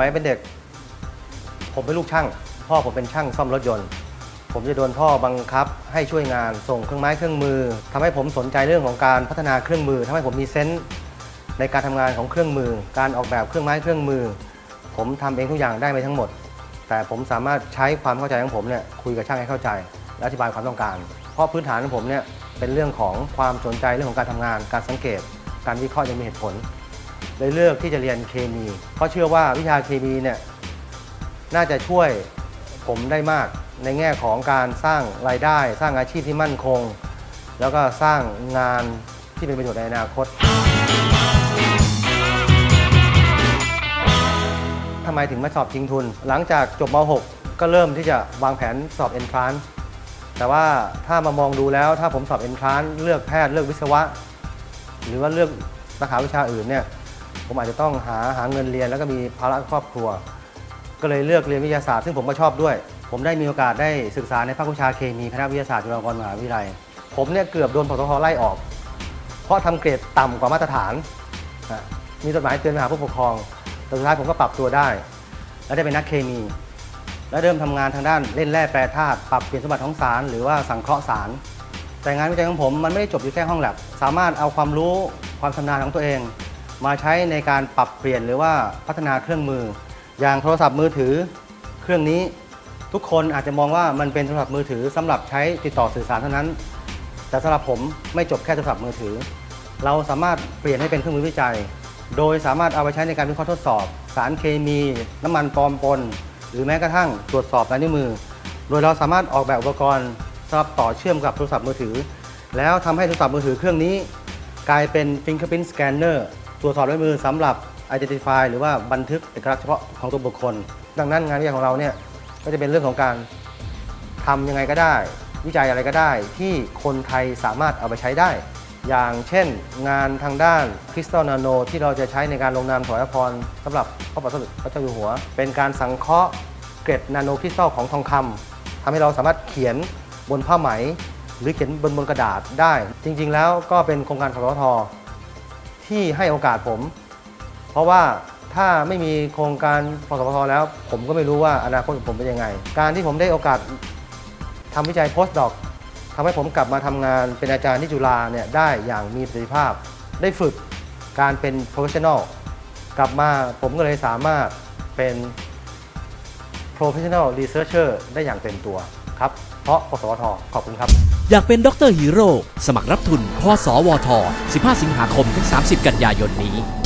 มัยเป็นเด็ก ผมเป็นลูกช่าง พ่อผมเป็นช่างซ่อมรถยนต์ ผมจะโดนพ่อบังคับ ให้ช่วยงานส่งเครื่องไม้เครื่องมือทำให้ผมสนใจเรื่องของการพัฒนาเครื่องมือทำให้ผมมีเซนส์ในการทำงานของเครื่องมือ การออกแบบเครื่องไม้เครื่องมือ ผมทำเองทุกอย่างได้ไปทั้งหมด แต่ผมสามารถใช้ความเข้าใจของผมเนี่ยคุยกับช่างให้เข้าใจ และอธิบายความต้องการ เพราะพื้นฐานของผมเนี่ยเป็นเรื่องของความสนใจเรื่องของการทำงาน การสังเกต การวิเคราะห์ยังมีเหตุผล เลยเลือกที่จะเรียนเคมี เพราะเชื่อว่าวิชาเคมีเนี่ยน่าจะช่วยผมได้มากในแง่ของการสร้างรายได้ สร้างอาชีพที่มั่นคง แล้วก็สร้างงานที่เป็นประโยชน์ในอนาคตทำไมถึงมาสอบชิงทุน หลังจากจบม .6 ก็เริ่มที่จะวางแผนสอบ entrance แต่ว่าถ้ามามองดูแล้วถ้าผมสอบ entrance เลือกแพทย์เลือกวิศวะ หรือว่าเลือกสาขาวิชาอื่นเนี่ย ผมอาจจะต้องหาหาเงินเรียน แล้วก็มีภาระครอบครัว ก็เลยเลือกเรียนวิทยาศาสตร์ซึ่งผมก็ชอบด้วย ผมได้มีโอกาสได้ศึกษาในภาควิชาเคมีคณะวิทยาศาสตร์จุฬาลงกรณ์มหาวิทยาลัย ผมเนี่ยเกือบโดนปตทไล่ออก เพราะทำเกรดต่ำกว่ามาตรฐานมีจดหมายเตือนไปหาผู้ปกครองแต่สุดท้ายผมก็ปรับตัวได้ และได้เป็นนักเคมี และเริ่มทำงานทางด้านเล่นแร่แปรธาตุปรับเปลี่ยนสมบัติของสาร หรือว่าสังเคราะห์สาร แต่งานวิจัยของผมมันไม่ได้จบอยู่แค่ห้องแลบสามารถเอาความรู้ความชำนาญของตัวเอง มาใช้ในการปรับเปลี่ยนหรือว่าพัฒนาเครื่องมือ อย่างโทรศัพท์มือถือ เครื่องนี้ทุกคนอาจจะมองว่ามันเป็นโทรศัพท์มือถือสำหรับใช้ติดต่อสื่อสารเท่านั้น แต่สำหรับผมไม่จบแค่โทรศัพท์มือถือ เราสามารถเปลี่ยนให้เป็นเครื่องมือวิจัย โดยสามารถเอาไปใช้ในการวิเคราะห์ทดสอบ สารเคมี น้ำมันปลอมปน หรือแม้กระทั่งตรวจสอบลายนิ้วมือ โดยเราสามารถออกแบบอุปกรณ์สำหรับต่อเชื่อมกับโทรศัพท์มือถือ แล้วทำให้โทรศัพท์มือถือเครื่องนี้ กลายเป็น fingerprint scanner ตรวจสอบลายมือสำหรับ identify หรือว่าบันทึกเอกลักษณ์เฉพาะของตัวบุคคล ดังนั้นงานวิจัยของเราเนี่ยก็จะเป็นเรื่องของการทำยังไงก็ได้ วิจัยอะไรก็ได้ ที่คนไทยสามารถเอาไปใช้ได้ อย่างเช่น งานทางด้านคริสตัลนาโน ที่เราจะใช้ในการลงนามถวายพรสำหรับพระบาทสมเด็จพระเจ้าอยู่หัว เป็นการสังเคราะห์เกร็ดนาโนคริสตัลของทองคำทำให้เราสามารถเขียนบนผ้าไหม หรือเขียนบนบนกระดาษได้ จริง ๆ แล้วก็เป็นโครงการของสท ที่ให้โอกาสผม เพราะว่าถ้าไม่มีโครงการพสปทแล้ว ผมก็ไม่รู้ว่าอนาคตของผมเป็นยังไง การที่ผมได้โอกาสทำวิจัยโพสต์ดอกทำให้ผมกลับมาทำงานเป็นอาจารย์ที่จุฬาเนี่ยได้อย่างมีประสิทธิภาพ ได้ฝึกการเป็น professional กลับมาผมก็เลยสามารถเป็น professional researcher ได้อย่างเต็มตัว ครับ เพราะกสวทขอบคุณครับ อยากเป็นด็อกเตอร์ฮีโร่สมัครรับทุนพสวท 15 สิงหาคมถึง 30 กันยายนนี้